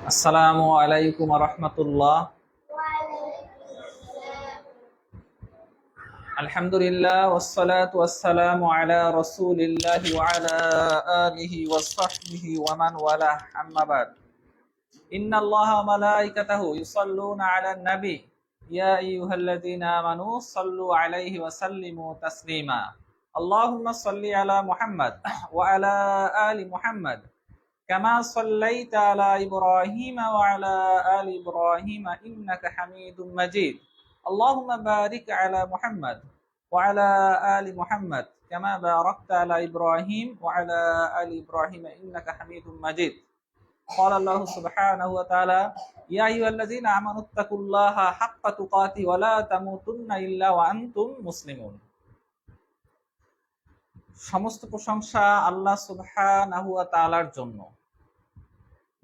আসসালামু আলাইকুম রহমতুল্লাহ আলহামদুলিল্লাহ ওয়াসসালাতু ওয়াসসালামু আলা রাসূলিল্লাহি ওয়া আলা আলিহি ওয়া সাহবিহি ওয়া মান ওয়ালাহ আম্মা বাদ ইন্নাল্লাহা ওয়া মালাইকাতাহু ইউসাল্লুনা আলান নাবি ইয়া আইয়ুহাল্লাযীনা আমানু সাল্লু আলাইহি ওয়া সাল্লিমু তাসলিমা আল্লাহুম্মা সাল্লি আলা মুহাম্মাদ ওয়া আলা আলি মুহাম্মাদ كما صليت على إبراهيم وعلى آل إبراهيم إنك حميد مجيد اللهم بارك على محمد وعلى آل محمد كما باركت على إبراهيم وعلى آل إبراهيم إنك حميد مجيد قال الله سبحانه وتعالى يا أيها الذين آمنوا اتقوا الله حق تقاته ولا تموتن إلا وأنتم مسلمون সমস্ত প্রশংসা আল্লাহ সুবহানাহু ওয়া তাআলার জন্য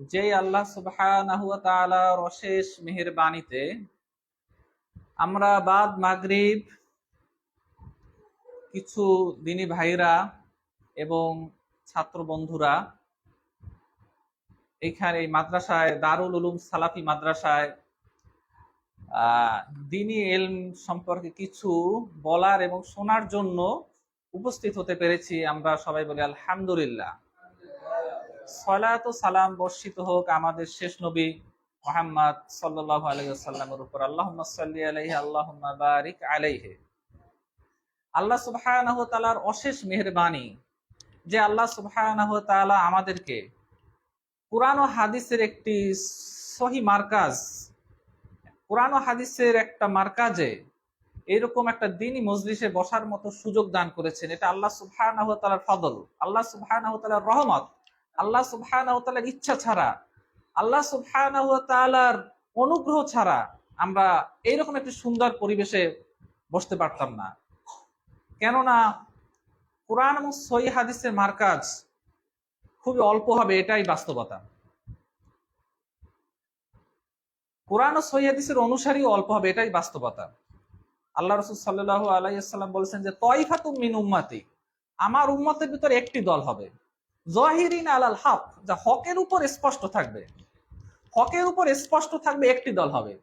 যেই আল্লাহ তাআলার অশেষ মেহেরবানিতে আমরা বাদ মাগরিব, কিছু দিনী ভাইরা এবং ছাত্র বন্ধুরা এখানে এই মাদ্রাসায়, দারুল উলুম সালাফি মাদ্রাসায় দিনী এলম সম্পর্কে কিছু বলার এবং শোনার জন্য উপস্থিত হতে পেরেছি আমরা সবাই বলি আলহামদুলিল্লাহ। সলাত ও সালাম বর্ষিত হোক আমাদের শেষ নবী মোহাম্মদ সাল্লাহ আলাইসাল্লামের উপর। আল্লাহ সাল্লি আলাইহি আল্লাহ বারিক আলাইহে। আল্লাহ সুবহানাহু তাআলার অশেষ মেহেরবানি যে আল্লাহ সুবহানাহু আমাদেরকে কোরআন হাদিসের একটি সহি মার্কাজ, কোরআন হাদিসের একটা মার্কাজে এরকম একটা দিনই মজলিসে বসার মতো সুযোগ দান করেছেন। এটা আল্লাহ সুবহানাহু তাআলার ফদল, আল্লাহ সুবহানাহু তাআলার রহমত। আল্লাহ সুবহানাহু তাআলার ইচ্ছা ছাড়া, আল্লাহ সুবহানাহু তাআলার অনুগ্রহ ছাড়া আমরা এইরকম একটি সুন্দর পরিবেশে বসতে পারতাম না। কেননা কোরআন এবং সহি হাদিসের মার্কাজ খুবই অল্প হবে, এটাই বাস্তবতা। কোরআন ও সহি হাদিসের অনুসারীও অল্প হবে, এটাই বাস্তবতা। আল্লাহ রসুল সাল্লাহ আলাইসাল্লাম বলেছেন যে তয়ফাতু মিন উম্মাতি, আমার উম্মতের ভিতরে একটি দল হবে। জহিরিন আলাল হক, যা হকের উপর স্পষ্ট থাকবে। হকের উপর স্পষ্ট থাকবে একটি দল হবে।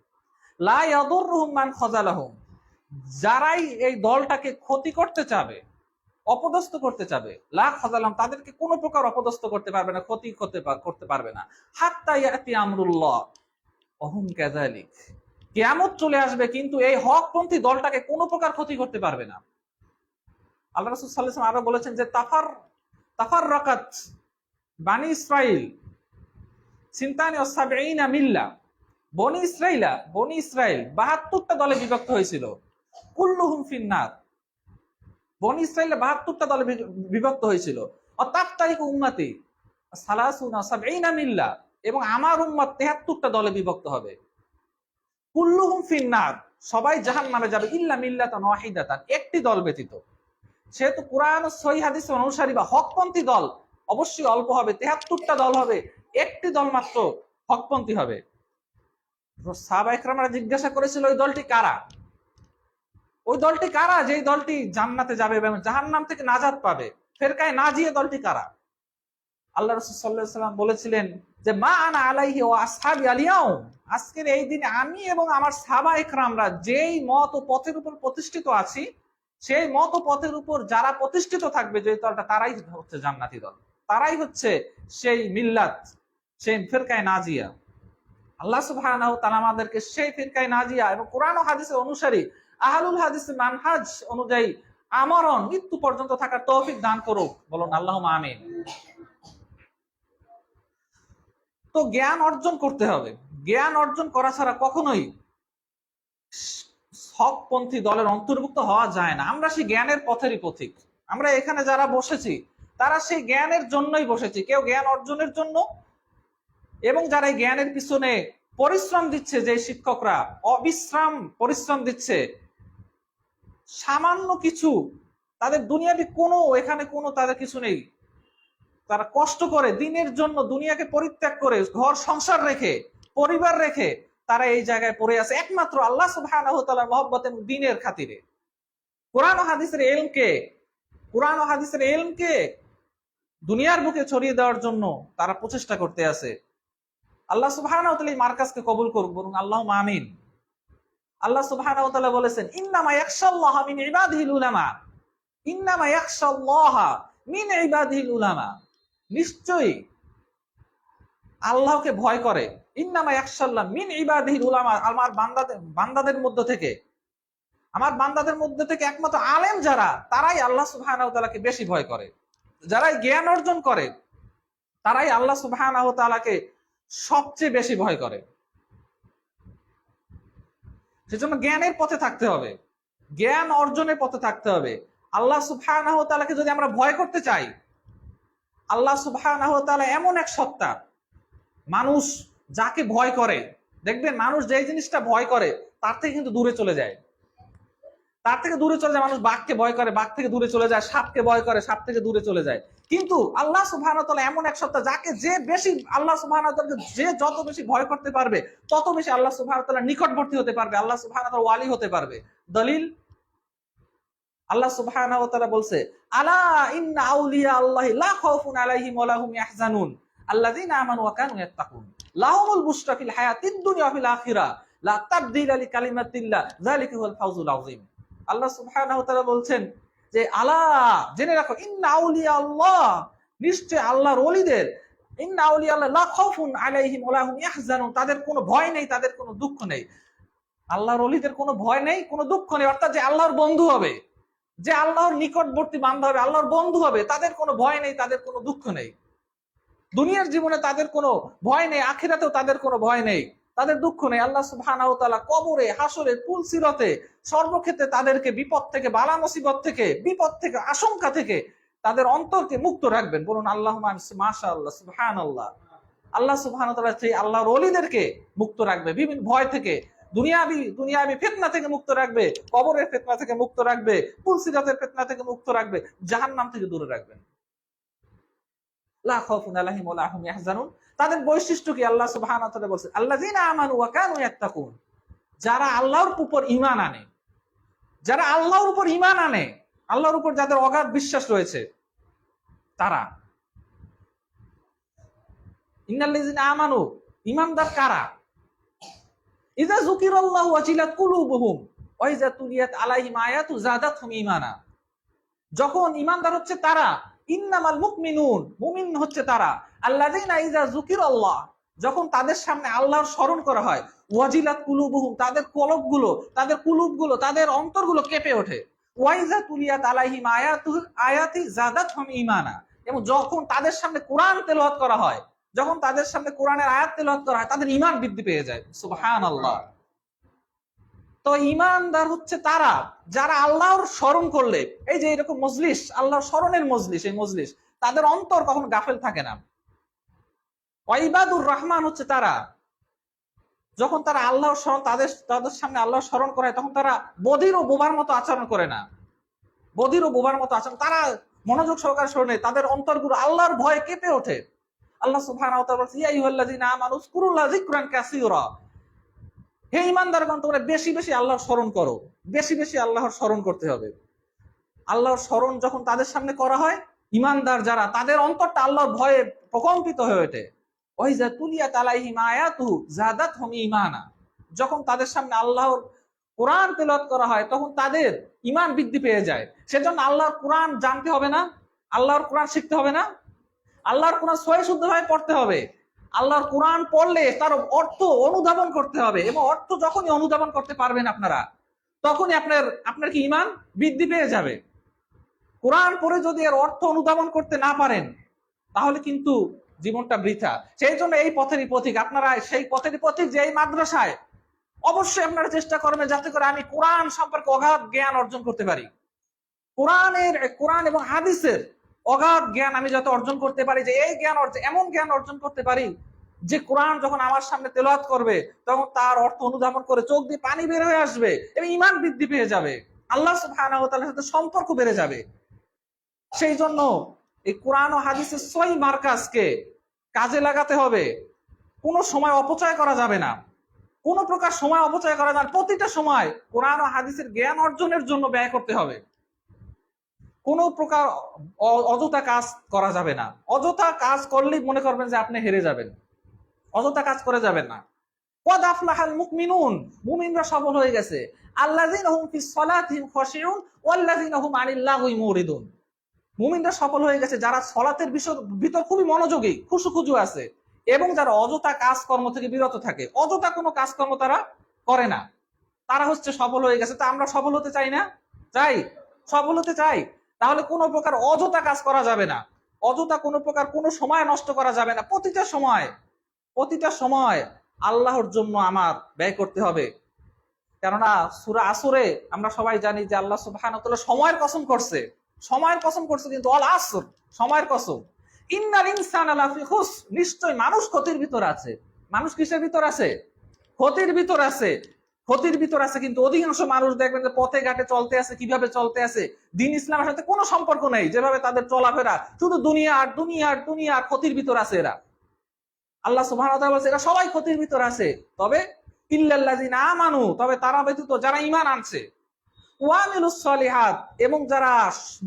লা ইয়াদুর রহমান খজালাহুম, যারাই এই দলটাকে ক্ষতি করতে চাবে, অপদস্থ করতে চাবে, লা খজালাম তাদেরকে কোনো প্রকার অপদস্থ করতে পারবে না, ক্ষতি করতে করতে পারবে না। হাত্তা ইয়াতি আমরুল্লাহ, অহুম কাযালিক, কেয়ামত চলে আসবে, কিন্তু এই হকপন্থী দলটাকে কোনো প্রকার ক্ষতি করতে পারবে না। আল্লাহ রসুল সাল্লাম আরও বলেছেন যে, তাফার তাফার রকাত বানি ইসরাইল সিন্তানি অসাবিনা মিল্লা, বনি ইসরাইলা, বনি ইসরাইল বাহাত্তরটা দলে বিভক্ত হয়েছিল। কুল্লুহুম ফিন্নার, বনি ইসরাইলে বাহাত্তরটা দলে বিভক্ত হয়েছিল। অতাপ তারিখ উম্মাতি, সালাসুনা সাবিনা মিল্লা এবং আমার উম্মত তেহাত্তরটা দলে বিভক্ত হবে। কুল্লু কুল্লুহুম ফিন্নার, সবাই জাহান নামে যাবে, ইল্লা মিল্লা তা মিল্লাতান ওয়াহিদাতান, একটি দল ব্যতীত। সেহেতু কোরআন ও সহি হাদিস অনুসারী বা হকপন্থী দল, অবশ্যই অল্প হবে, তেহাত্তরটা দল হবে, একটি দল মাত্র হকপন্থী হবে। সাহাবা জিজ্ঞাসা করেছিল, ওই দলটি কারা? ওই দলটি কারা? যেই দলটি জান্নাতে যাবে এবং জাহান্নাম থেকে নাজাদ পাবে। ফেরকায় না জিয়ে দলটি কারা? আল্লাহ রসুল সাল্লাহ বলেছিলেন, যে মা আনা আলাইহি ও আসহাবি আলিয়াও আজকের এই দিনে আমি এবং আমার সাবা একরামরা যেই মত ও পথের উপর প্রতিষ্ঠিত আছি সেই মত পথের উপর যারা প্রতিষ্ঠিত থাকবে যে দলটা, তারাই হচ্ছে জান্নাতি দল। তারাই হচ্ছে সেই মিল্লাত, সেই ফিরকায় নাজিয়া। আল্লাহ তাআলা আমাদেরকে সেই ফিরকায় নাজিয়া এবং কোরআন হাদিসের অনুসারী আহলুল হাদিস মানহাজ অনুযায়ী আমরণ, মৃত্যু পর্যন্ত থাকার তৌফিক দান করুক। বলুন আল্লাহ আমিন। তো জ্ঞান অর্জন করতে হবে। জ্ঞান অর্জন করা ছাড়া কখনোই হকপন্থী দলের অন্তর্ভুক্ত হওয়া যায় না। আমরা সেই জ্ঞানের পথেরই পথিক। আমরা এখানে যারা বসেছি, তারা সেই জ্ঞানের জন্যই বসেছি। কেউ জ্ঞান অর্জনের জন্য এবং যারা জ্ঞানের পিছনে পরিশ্রম দিচ্ছে যে শিক্ষকরা অবিশ্রাম পরিশ্রম দিচ্ছে, সামান্য কিছু তাদের দুনিয়াবি কোনো, এখানে কোনো তাদের কিছু নেই। তারা কষ্ট করে দিনের জন্য দুনিয়াকে পরিত্যাগ করে, ঘর সংসার রেখে, পরিবার রেখে তারা এই জায়গায় পড়ে আছে। একমাত্র আল্লাহ সুবহানাহু মহব্বত এবং খাতিরে। কোরআন হাদিসের এলমকে কোরআন হাদিসের এলমকে দুনিয়ার বুকে ছড়িয়ে দেওয়ার জন্য তারা প্রচেষ্টা করতে আছে। আল্লাহ তাআলা এই মার্কাজকে কবুল করুক বলুন আল্লাহ আমিন। আল্লাহ সুবহানাহু বলেছেন, ইন্নামা ইয়াখশাল্লাহা মিন ইবাদিহিল উলামা। ইন্নামা ইয়াখশাল্লাহা মিন ইবাদিহিল উলামা। নিশ্চয়ই আল্লাহকে ভয় করে। ইন্নামা ইয়াখশাল্লাহ মিন ইবাদিহিল উলামা আমার বান্দাদের বান্দাদের মধ্য থেকে। আমার বান্দাদের মধ্যে থেকে একমাত্র আলেম যারা, তারাই আল্লাহ সুবহানাহু ওয়া বেশি ভয় করে। যারাই জ্ঞান অর্জন করে, তারাই আল্লাহ সুবহানাহু ওয়া তাআলাকে সবচেয়ে বেশি ভয় করে। সেজন্য জ্ঞানের পথে থাকতে হবে। জ্ঞান অর্জনের পথে থাকতে হবে। আল্লাহ সুবহানাহু ওয়া তাআলাকে যদি আমরা ভয় করতে চাই, আল্লাহ সুবহানাহু ওয়া তাআলা এমন এক সত্তা, মানুষ যাকে ভয় করে, দেখবেন মানুষ যেই জিনিসটা ভয় করে, তার থেকে কিন্তু দূরে চলে যায়। তার থেকে দূরে চলে যায়, মানুষ বাঘকে ভয় করে, বাঘ থেকে দূরে চলে যায়, সাপকে ভয় করে, সাপ থেকে দূরে চলে যায়। কিন্তু আল্লাহ সুবহানাহু এমন এক সত্তা, যাকে যে বেশি আল্লাহ সুবহানাহু যে যত বেশি ভয় করতে পারবে, তত বেশি আল্লাহ সুবহানাহু নিকটবর্তী হতে পারবে, আল্লাহ সুবহানাহু ওয়ালি হতে পারবে। দলিল? আল্লাহ তাআলা বলছে, আলা ইন্না আউলিয়া আল্লাহি লা খাউফুন আলাইহিম লাহুমুল বুশরা ফিল হায়াতিদ দুনিয়া ফিল আখিরাহ লা তাবদীলা লিকালিমাতিল্লাহ, যালিকা হুয়াল ফাউজুল আযীম। আল্লাহ সুবহানাহু ওয়া তাআলা বলছেন যে, আলা, জেনে রাখো, ইন্না আউলিয়া আল্লাহ নিশ্চয় আল্লাহর ওলিদের, ইন্না আউলিয়া আল্লাহ লা খাউফুন আলাইহিম ওয়া লাহুম ইয়াহজানুন, তাদের কোনো ভয় নেই, তাদের কোনো দুঃখ নেই। আল্লাহর ওলিদের কোনো ভয় নেই, কোনো দুঃখ নেই, অর্থাৎ যে আল্লাহর বন্ধু হবে, যে আল্লাহর নিকটবর্তী বান্ধব হবে, আল্লাহর বন্ধু হবে, তাদের কোনো ভয় নেই, তাদের কোনো দুঃখ নেই। দুনিয়ার জীবনে তাদের কোনো ভয় নেই, আখিরাতেও তাদের কোনো ভয় নেই। তাদের দুঃখ নেই। আল্লাহ তাআলা কবরে হাসরে পুলসিরতে সর্বক্ষেত্রে তাদেরকে বিপদ থেকে, বালা মুসিবত থেকে, বিপদ থেকে, আশঙ্কা থেকে তাদের অন্তরকে মুক্ত রাখবেন। বলুন আল্লাহ সুবহানাল্লাহ। আল্লাহ সুবহানাহু ওয়া তাআলা সেই আল্লাহর ওলিদেরকে মুক্ত রাখবে। বিভিন্ন ভয় থেকে, দুনিয়াবি দুনিয়াবি ফিতনা থেকে মুক্ত রাখবে, কবরের ফিতনা থেকে মুক্ত রাখবে পুলসিরাতের ফিতনা থেকে মুক্ত রাখবে, জাহান্নাম থেকে দূরে রাখবেন। তাদের বৈশিষ্ট্য কি? আল্লাহ সুবহানাহু ওয়া তাআলা যারা আল্লাহর উপর ঈমান আনে, যারা আল্লাহর উপর ঈমান আনে, আল্লাহর উপর যাদের অগাধ বিশ্বাস রয়েছে, তারা আমানু কারা? তুলিয়াত আলাইহিম যখন ঈমানদার হচ্ছে তারা ইন্নামাল মুকমিনুন মুমিন হচ্ছে তারা। যখন তাদের সামনে আল্লাহর স্মরণ করা হয়, ওয়াজিলাত তাদের তাদের তাদের অন্তরগুলো কেঁপে ওঠে। ওয়াইজা তুলিয়াত আলাইহিম আয়াতু আয়াতি যাদাতহুম ঈমানা। এবং যখন তাদের সামনে কোরআন তেলাওয়াত করা হয়, যখন তাদের সামনে কোরআনের আয়াত তেলাওয়াত করা হয়, তাদের ঈমান বৃদ্ধি পেয়ে যায়। সুবহানাল্লাহ। তো ইমানদার হচ্ছে তারা, যারা আল্লাহর স্মরণ করলে, এই যে এরকম মজলিস, আল্লাহর স্মরণের মজলিস, এই মজলিস, তাদের অন্তর কখন গাফেল থাকে না। ওয়াইবাদুর রহমান হচ্ছে তারা। যখন তারা আল্লাহর স্মরণ, তাদের তাদের সামনে আল্লাহর স্মরণ করে তখন তারা বধির ও বোবার মতো আচরণ করে না। বধির ও বোবার মতো আচরণ, তারা মনোযোগ সহকারে স্মরণে তাদের অন্তরগুলো আল্লাহর ভয়ে কেঁপে ওঠে। আল্লাহ কাসীরা। হে ইমানদারগণ তোমরা বেশি বেশি আল্লাহর স্মরণ করো। বেশি বেশি আল্লাহর স্মরণ করতে হবে। আল্লাহর স্মরণ যখন তাদের সামনে করা হয় ইমানদার যারা, তাদের অন্তরটা আল্লাহর ভয়ে প্রকম্পিত হয়ে ওঠে। ওইজা তুলিয়া তালাইহিম আয়াতু জাদাত হম ইমানা যখন তাদের সামনে আল্লাহর কোরআন তেলাওয়াত করা হয়, তখন তাদের ইমান বৃদ্ধি পেয়ে যায়। সেজন্য আল্লাহর কোরআন জানতে হবে না, আল্লাহর কোরআন শিখতে হবে না, আল্লাহর কোরআন সহি শুদ্ধভাবে পড়তে হবে। আল্লাহর কোরআন পড়লে তার অর্থ অনুধাবন করতে হবে এবং অর্থ যখনই অনুধাবন করতে পারবেন আপনারা, তখনই আপনার আপনার কি ইমান বৃদ্ধি পেয়ে যাবে। কোরআন পড়ে যদি এর অর্থ অনুধাবন করতে না পারেন, তাহলে কিন্তু জীবনটা বৃথা। সেই জন্য এই পথেরই পথিক আপনারা সেই পথেরই পথিক যে এই মাদ্রাসায়, অবশ্যই আপনারা চেষ্টা করবেন যাতে করে আমি কোরআন সম্পর্কে অগাধ জ্ঞান অর্জন করতে পারি। কোরআনের, কোরআন এবং হাদিসের অগাধ জ্ঞান আমি যাতে অর্জন করতে পারি, যে এই জ্ঞান অর্জন, এমন জ্ঞান অর্জন করতে পারি, যে কোরআন যখন আমার সামনে তেলাওয়াত করবে, তখন তার অর্থ অনুধাবন করে চোখ দিয়ে পানি বের হয়ে আসবে এবং ইমান বৃদ্ধি পেয়ে যাবে। আল্লাহ সুবহানাহু সাথে সম্পর্ক বেড়ে যাবে। সেই জন্য এই কোরআন ও হাদিসের সই মার্কাজকে কাজে লাগাতে হবে। কোনো সময় অপচয় করা যাবে না। কোনো প্রকার সময় অপচয় করা যাবে না। প্রতিটা সময় কোরআন ও হাদিসের জ্ঞান অর্জনের জন্য ব্যয় করতে হবে। কোনো প্রকার অযথা কাজ করা যাবে না। অযথা কাজ করলেই মনে করবেন যে আপনি হেরে যাবেন। অযথা কাজ করে যাবেন না। কদ আফলাহাল মুকমিনুন মুমিনরা সফল হয়ে গেছে। আল্লাযিনা হুম ফিস সালাতিহিম খাশিউন, ওয়াল্লাযিনা হুম আনিল লাগwi মুরিদুন। মুমিনরা সফল হয়ে গেছে। যারা সলাতের বিষয়, ভিতর খুবই মনোযোগী, খুশুখুজু আছে এবং যারা অযথা কাজকর্ম থেকে বিরত থাকে, অযথা কোনো কাজকর্ম তারা করে না। তারা হচ্ছে সফল হয়ে গেছে। তা আমরা সফল হতে চাই না? চাই সফল হতে চাই। তাহলে কোনো প্রকার অযথা কাজ করা যাবে না। অযথা কোনো প্রকার কোনো সময় নষ্ট করা যাবে না। প্রতিটা সময় প্রতিটা সময় আল্লাহর জন্য আমার ব্যয় করতে হবে। কেননা সুরা আসরে আমরা সবাই জানি যে আল্লাহ তাআলা সময়ের কসম করছে। সময়ের কসম করছে কিন্তু অল আসর, সময়ের কসম। ইন্নাল ইনসান খুস নিশ্চয় মানুষ ক্ষতির ভিতর আছে। মানুষ কিসের ভিতর আছে? ক্ষতির ভিতর আছে। ক্ষতির ভিতর আছে, কিন্তু অধিকাংশ মানুষ দেখবেন যে পথে ঘাটে চলতে আছে, কীভাবে চলতে আছে, দিন ইসলামের সাথে কোনো সম্পর্ক নেই, যেভাবে তাদের চলাফেরা, শুধু দুনিয়া আর দুনিয়া আর দুনিয়া আর ক্ষতির ভিতর আছে এরা। আল্লাহ বলছে, এরা সবাই ক্ষতির ভিতর আছে। তবে ইল্লাল্লাযিনা আমানু, তবে তারা ব্যতীত যারা ঈমান আনছে ওয়ামিলুস সলিহাত, এবং যারা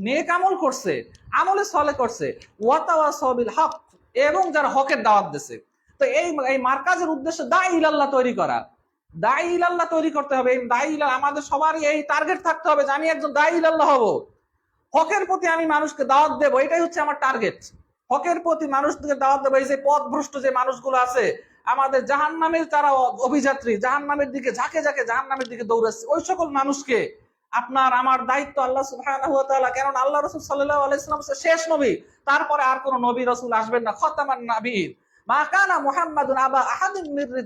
নেক আমল করছে, আমলে সলে করছে ওয়াতাওয়াসাউ বিল হক, এবং যারা হকের দাওয়াত দিছে। তো এই এই মার্কাজের উদ্দেশ্য দাই ইলাল্লাহ তৈরি করা। দাই ইলাল্লাহ তৈরি করতে হবে, এই ইলাল আমাদের সবারই এই টার্গেট থাকতে হবে যে আমি একজন দাই ইলাল্লাহ হব। হকের প্রতি আমি মানুষকে দাওয়াত দেব, এটাই হচ্ছে আমার টার্গেট হকের প্রতি মানুষকে দাওয়াত দেবো, এই যে পথভ্রষ্ট যে মানুষগুলো আছে, আমাদের জাহান নামের তারা অভিযাত্রী জাহান নামের দিকে ঝাঁকে ঝাঁকে জাহান নামের দিকে দৌড়াচ্ছে, ওই সকল মানুষকে আপনার আমার দায়িত্ব আল্লাহ ওয়া তাআলা আল্লাহ রসুল সাল্লাম হচ্ছে শেষ নবী, তারপরে আর কোন নবী রসুল আসবেন না, খতামান নাবিয়্যিন মা কানা আবা মির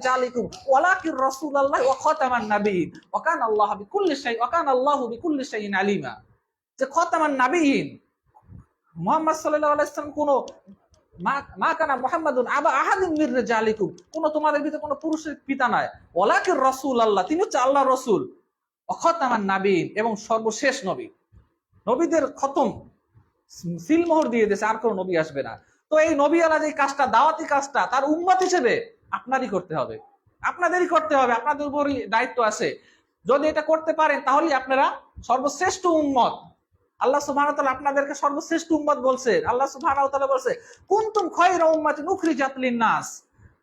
খতামান আল্লাহু আল্লাহু আলিমা। যে খতামান কোন মা- কানা আবা মির কোন তোমাদের ভিতরে কোন পুরুষের পিতা নয় ওয়ালাকিন রাসূলুল্লাহ, তিনি হচ্ছে আল্লাহর রাসূল। অখতামান নাবিন এবং সর্বশেষ নবী। নবীদের খতম, সিলমোহর দিয়ে দিয়েছে, আর কোনো নবী আসবে না। তো এই নবী আলা যে কাজটা, দাওয়াতি কাজটা তার উম্মত হিসেবে আপনারই করতে হবে। আপনাদেরই করতে হবে, আপনাদের উপরই দায়িত্ব আছে। যদি এটা করতে পারেন তাহলে আপনারা সর্বশ্রেষ্ঠ উম্মত। আল্লাহ তাআলা আপনাদেরকে সর্বশ্রেষ্ঠ উম্মত বলছে। আল্লাহ তাআলা বলছে, কুনতুম খায়রা উম্মাতিন উখরিজাত লিন-নাস।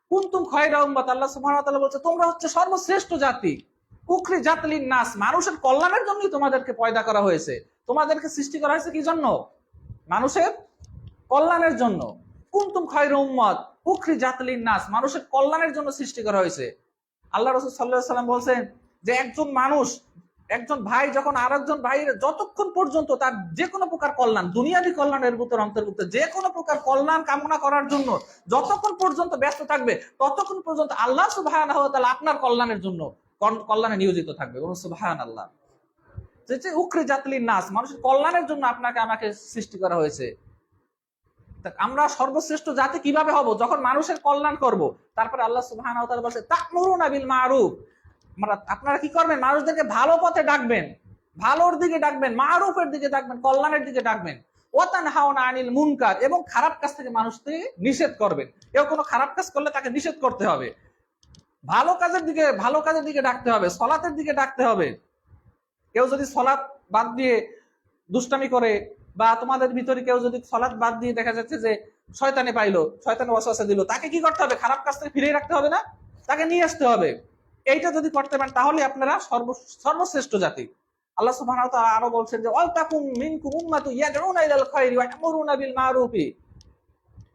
কুনতুম খায়রা উম্মাত, আল্লাহ তাআলা বলছে, তোমরা হচ্ছে সর্বশ্রেষ্ঠ জাতি। উখরি জাতলিন নাস মানুষের কল্যাণের জন্যই তোমাদেরকে পয়দা করা হয়েছে। তোমাদেরকে সৃষ্টি করা হয়েছে কি জন্য? মানুষের কল্যাণের জন্য। কুন্তুম খয়র উম্মত, উখরি জাতলিন নাস, মানুষের কল্যাণের জন্য সৃষ্টি করা হয়েছে। আল্লাহ রসুল সাল্লাহ সাল্লাম বলছেন যে একজন মানুষ, একজন ভাই যখন আর একজন ভাইয়ের যতক্ষণ পর্যন্ত তার যে কোনো প্রকার কল্যাণ, দুনিয়াবি কল্যাণের ভিতর অন্তর্ভুক্ত যে কোনো প্রকার কল্যাণ কামনা করার জন্য যতক্ষণ পর্যন্ত ব্যস্ত থাকবে, ততক্ষণ পর্যন্ত আল্লাহ সুবাহ আপনার কল্যাণের জন্য কল্যাণে নিয়োজিত থাকবে। বলুন সুবহান আল্লাহ যে উকরে জাতলির নাস, মানুষের কল্যাণের জন্য আপনাকে আমাকে সৃষ্টি করা হয়েছে। আমরা সর্বশ্রেষ্ঠ জাতি কীভাবে হব? যখন মানুষের কল্যাণ করব। তারপরে আল্লাহ তাআলা বলছে, তা'মুরুনা বিল মারুফ। আপনারা কি করবেন? মানুষদেরকে ভালো পথে ডাকবেন। ভালোর দিকে ডাকবেন, মারুফের দিকে ডাকবেন, কল্যাণের দিকে ডাকবেন। ওয়াতানহাউনা আনিল মুনকার এবং খারাপ কাজ থেকে মানুষকে নিষেধ করবেন। কেউ কোনো খারাপ কাজ করলে তাকে নিষেধ করতে হবে। ভালো কাজের দিকে, ভালো কাজের দিকে ডাকতে হবে, সলাতের দিকে ডাকতে হবে। কেউ যদি সলাৎ বাদ দিয়ে দুষ্টামি করে বা তোমাদের ভিতরে কেউ যদি সলাৎ বাদ দিয়ে দেখা যাচ্ছে যে শয়তানে পাইলো, শয়তানে ওয়াসওয়াসা দিল, তাকে কি করতে হবে? খারাপ কাজ থেকে ফিরিয়ে রাখতে হবে না? তাকে নিয়ে আসতে হবে। এইটা যদি করতে পারেন, তাহলে আপনারা সর্ব, সর্বশ্রেষ্ঠ জাতি। আল্লাহ সুবহানাহু আরও বলছেন যে, ওয়াল তাকুম মিনকুম উম্মাতুন ইয়াদউনা ইলাল খায়রি ওয়া ইয়ামুরুনা বিল মারুফি।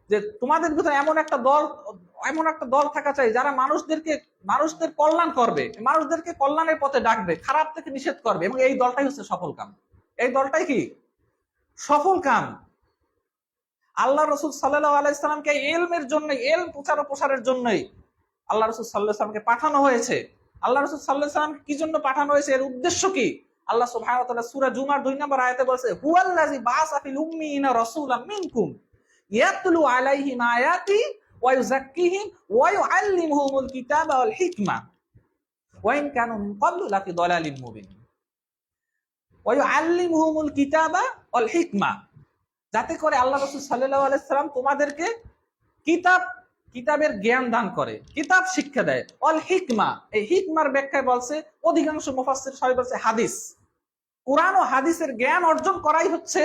যে তোমাদের ভিতরে এমন একটা দল, এমন একটা দল থাকা চাই, যারা মানুষদেরকে, মানুষদের কল্যাণ করবে, মানুষদেরকে কল্যাণের পথে ডাকবে, খারাপ থেকে নিষেধ করবে, এবং এই দলটাই হচ্ছে সফল কাম। এই দলটাই কি? সফল কাম। আল্লাহ রসুল সাল্লাহ আলাইসালামকে এলমের জন্য এল প্রচার ও প্রসারের জন্যই আল্লাহ রসুল সাল্লাহ সাল্লামকে পাঠানো হয়েছে। আল্লাহ রসুল সাল্লাহ সাল্লামকে কি জন্য পাঠানো হয়েছে? এর উদ্দেশ্য কি? আল্লাহ সুবহানাহু সূরা জুমার 2 নম্বর আয়াতে বলছে, হুয়াল্লাযী বাআসা ফিল উম্মিয়িনা রাসূলাম মিনকুম ইয়াতলু আলাইহিম আয়াতি ওয়া ইউযাক্কিহিম ওয়া ইউআল্লিমুহুমুল কিতাবা ওয়াল হিকমা। ওয়া ইন কানু মিন ক্বাবলু লাফি দালালিন মুবিন। ইউআল্লিমুহুমুল কিতাবা ওয়াল হিকমা। যাতে করে আল্লাহ রসুল সাল্লাল্লাহু আলাইহি সাল্লাম তোমাদেরকে কিতাব, কিতাবের জ্ঞান দান করে, কিতাব শিক্ষা দেয়। অল হিকমা, এই হিকমার ব্যাখ্যায় বলছে, অধিকাংশ মুফাসসির সবাই বলছে হাদিস। কোরআন ও হাদিসের জ্ঞান অর্জন করাই হচ্ছে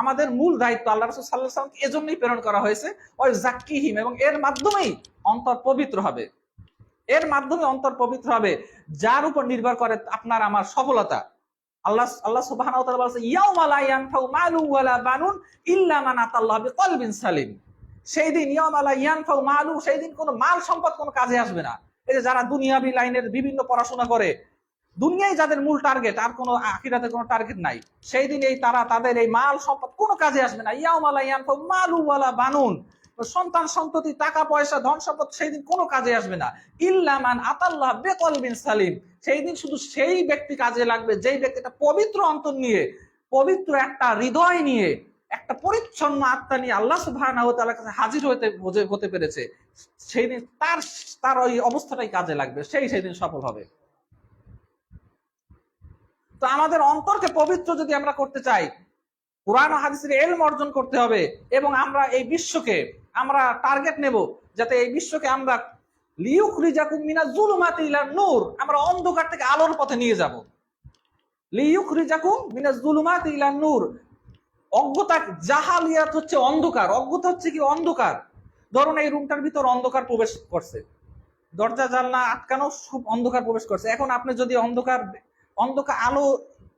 আমাদের মূল দায়িত্ব। আল্লাহ রসুল সাল্লাহ সাল্লামকে এজন্যই প্রেরণ করা হয়েছে ওই জাক্কিহিম এবং এর মাধ্যমেই অন্তর পবিত্র হবে। এর মাধ্যমে অন্তর পবিত্র হবে, যার উপর নির্ভর করে আপনার আমার সফলতা। আল্লাহ আল্লাহ বিকলবিন সালিম। সেই দিন মালু সেই দিন কোনো মাল সম্পদ কোনো কাজে আসবে না। এই যে যারা দুনিয়াবি লাইনের বিভিন্ন পড়াশোনা করে, দুনিয়ায় যাদের মূল টার্গেট, আর কোনো আখিরাতে কোনো টার্গেট নাই, সেই দিন এই তারা তাদের এই মাল সম্পদ কোনো কাজে আসবে না। ইয়াউমা লা ইয়ানফাউ মালু ওয়ালা বানুন, সন্তান সন্ততি, টাকা পয়সা, ধন সম্পদ সেই দিন কোনো কাজে আসবে না। ইল্লামান আতাল্লাহ বেকলবিন সালিম সেই দিন শুধু সেই ব্যক্তি কাজে লাগবে, যেই ব্যক্তিটা পবিত্র অন্তর নিয়ে, পবিত্র একটা হৃদয় নিয়ে, একটা পরিচ্ছন্ন আত্মা নিয়ে আল্লাহ তাআলার কাছে হাজির হতে, হতে- পেরেছে, সেই দিন তার তার ওই অবস্থাটাই কাজে লাগবে, সেই সেই দিন সফল হবে। তো আমাদের অন্তরকে পবিত্র যদি আমরা করতে চাই, কোরআন হাদিসের এলম অর্জন করতে হবে, এবং আমরা এই বিশ্বকে, আমরা টার্গেট নেব, যাতে এই বিশ্বকে আমরা লিউখরিজাকুম মিনা জুলুমাতি ইলা নূর। আমরা অন্ধকার থেকে আলোর পথে নিয়ে যাব। লিউখরিজাকুম মিনা জুলুমাতি ইলা নূর। অজ্ঞতা জাহালিয়াত হচ্ছে অন্ধকার। অজ্ঞতা হচ্ছে কি? অন্ধকার। ধরুন এই রুমটার ভিতর অন্ধকার প্রবেশ করছে। দরজা, জানলা আটকানো খুব অন্ধকার প্রবেশ করছে। এখন আপনি যদি অন্ধকার অন্ধকার আলো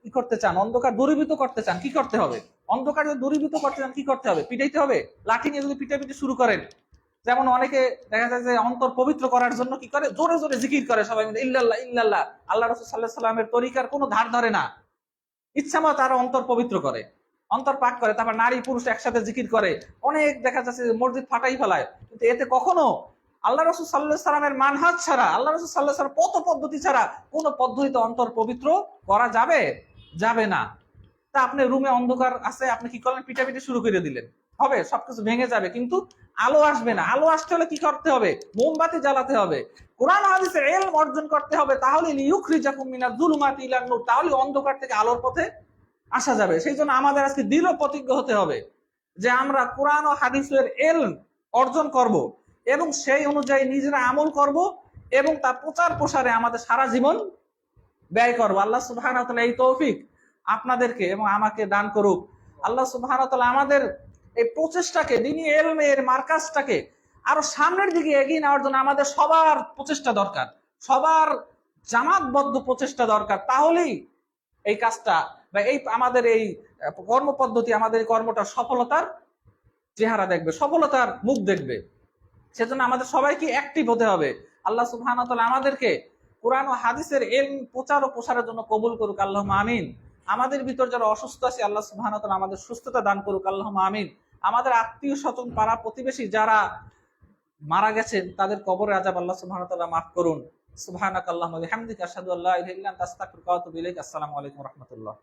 কি করতে চান, অন্ধকার দূরীভূত করতে চান, কি করতে হবে? অন্ধকার যদি দূরীভূত করতে চান, কি করতে হবে? পিটাইতে হবে? লাঠি নিয়ে যদি পিটাপিটি শুরু করেন যেমন অনেকে দেখা যায় যে অন্তর পবিত্র করার জন্য কি করে? জোরে জোরে জিকির করে সবাই মিলে, ইল্লাল্লাহ ইল্লাল্লাহ। আল্লাহ রসুল সাল্লাহ সাল্লামের তরিকার কোনো ধার ধরে না। ইচ্ছা মতো তারা অন্তর পবিত্র করে। অন্তর পাক করে, তারপর নারী পুরুষ একসাথে জিকির করে। অনেক দেখা যাচ্ছে মসজিদ ফাটাই ফেলায়। কিন্তু এতে কখনো আল্লাহ রসুল সাল্লাহ সাল্লামের মানহাজ ছাড়া, আল্লাহ রসুল সাল্লাহ সাল্লাম পথ পদ্ধতি ছাড়া কোন পদ্ধতিতে অন্তর পবিত্র করা যাবে? যাবে না। তা আপনি রুমে অন্ধকার আছে, আপনি কি করলেন? পিটাপিটি শুরু করে দিলেন। হবে, সবকিছু ভেঙে যাবে। কিন্তু আলো আসবে না। আলো আসতে হলে কি করতে হবে? মোমবাতি জ্বালাতে হবে। কোরআন হাদিসের এলম অর্জন করতে হবে। তাহলে তাহলে অন্ধকার থেকে আলোর পথে আসা যাবে। সেই জন্য আমাদের আজকে দৃঢ় প্রতিজ্ঞ হতে হবে যে আমরা কোরআন ও হাদিসের এলম অর্জন করব এবং সেই অনুযায়ী নিজেরা আমল করব এবং তার প্রচার প্রসারে আমাদের সারা জীবন ব্যয় করব। আল্লাহ সুবহান এই তৌফিক আপনাদেরকে এবং আমাকে দান করুক। আল্লাহ সুবহান আমাদের এই প্রচেষ্টাকে, দিনী এলমের মার্কাজটাকে আরও সামনের দিকে এগিয়ে নেওয়ার জন্য আমাদের সবার প্রচেষ্টা দরকার। সবার জামাতবদ্ধ প্রচেষ্টা দরকার। তাহলেই এই কাজটা বা এই আমাদের এই কর্মপদ্ধতি, আমাদের কর্মটা সফলতার চেহারা দেখবে, সফলতার মুখ দেখবে। সেজন্য আমাদের সবাইকে অ্যাক্টিভ হতে হবে। আল্লাহ সুবহান আমাদেরকে কোরআন ও হাদিসের এল প্রচার ও প্রসারের জন্য কবুল করুক। আল্লাহ আমিন। আমাদের ভিতর যারা অসুস্থ আছে, আল্লাহ সুবহান আমাদের সুস্থতা দান করুক আল্লাহ আমিন। আমাদের আত্মীয় স্বজন, পাড়া প্রতিবেশী যারা মারা গেছেন, তাদের কবরে আজাব আল্লাহ সুবহান মাফ করুন। সুবহানাক আল্লাহুম্মা ওয়া বিহামদিকা, আশহাদু আসসালামু আলাইকুম রাহমাতুল্লাহ।